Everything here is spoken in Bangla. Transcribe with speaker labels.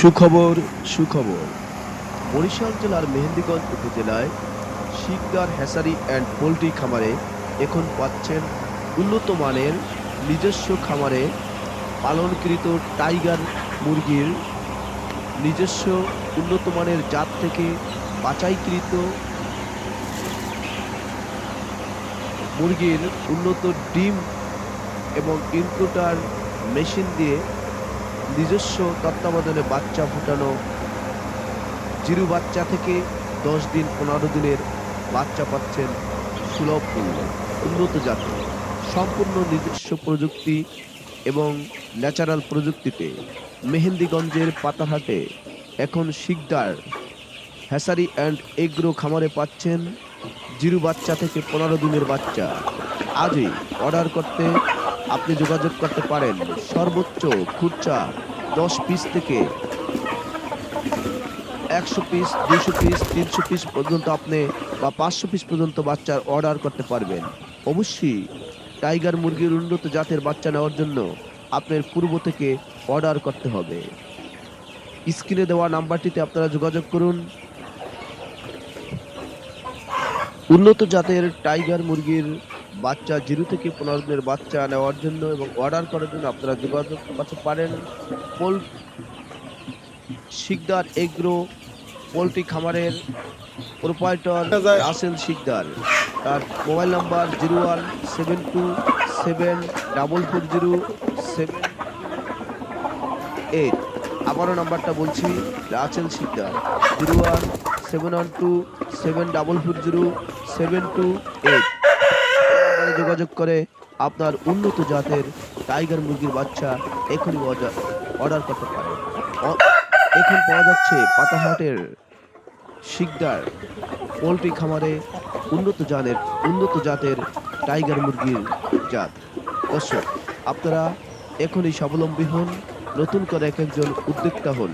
Speaker 1: সুখবর সুখবর। বরিশাল জেলার মেহেন্দিগঞ্জ উপজেলায় শিকদার হ্যাসারি অ্যান্ড পোলট্রি খামারে এখন পাচ্ছেন উন্নত মানের নিজস্ব খামারে পালনকৃত টাইগার মুরগির নিজস্ব উন্নত মানের জাত থেকে বাছাইকৃত মুরগির উন্নত ডিম এবং ইনকুটার মেশিন দিয়ে নিজস্ব তত্ত্বাবধানে বাচ্চা ফুটানো, জিরু বাচ্চা থেকে দশ দিন পনেরো দিনের বাচ্চা পাচ্ছেন সুলভ মূল্যে, উন্নত জাতের, সম্পূর্ণ নিজস্ব প্রযুক্তি এবং ন্যাচারাল প্রযুক্তিতে মেহেন্দিগঞ্জের পাতাহাটে এখন শিকদার, হ্যাসারি অ্যান্ড এগ্রো খামারে পাচ্ছেন জিরু বাচ্চা থেকে পনেরো দিনের বাচ্চা। আজই অর্ডার করতে আপনি যোগাযোগ করতে পারেন। সর্বোচ্চ খুচরা দশ পিস থেকে একশো পিস দুশো পিস তিনশো পিস পর্যন্ত আপনি বা পাঁচশো পিস পর্যন্ত বাচ্চার অর্ডার করতে পারবেন। অবশ্যই টাইগার মুরগির উন্নত জাতের বাচ্চা নেওয়ার জন্য আপনার পূর্ব থেকে অর্ডার করতে হবে। স্ক্রিনে দেওয়া নাম্বারটিতে আপনারা যোগাযোগ করুন। উন্নত জাতের টাইগার মুরগির বাচ্চা জিরো থেকে পনেরো দিনের বাচ্চা নেওয়ার জন্য এবং অর্ডার করার জন্য আপনারা যোগাযোগ করতে পারেন। পোল শিকদার এগ্রো পোলট্রি খামারের প্রোপাইটর রাসেল শিকদার। তার mobile number zero one seven two seven double four zero seven eight. আবারও নাম্বারটা বলছি Rasel Sikdar. Zero one seven one two seven double four zero seven two eight. নাম্বারে যোগাযোগ করে আপনার উন্নত জাতের টাইগার মুরগির বাচ্চা এখনই অর্ডার করতে পারেন। এখন পাওয়া যাচ্ছে পাতাহাটের শিকদার পোলট্রি খামারে উন্নত জাতের উন্নত জাতের টাইগার মুরগির জাত। দর্শক, আপনারা এখনই স্বাবলম্বী হন, নতুন করে এক একজন উদ্যোক্তা হন।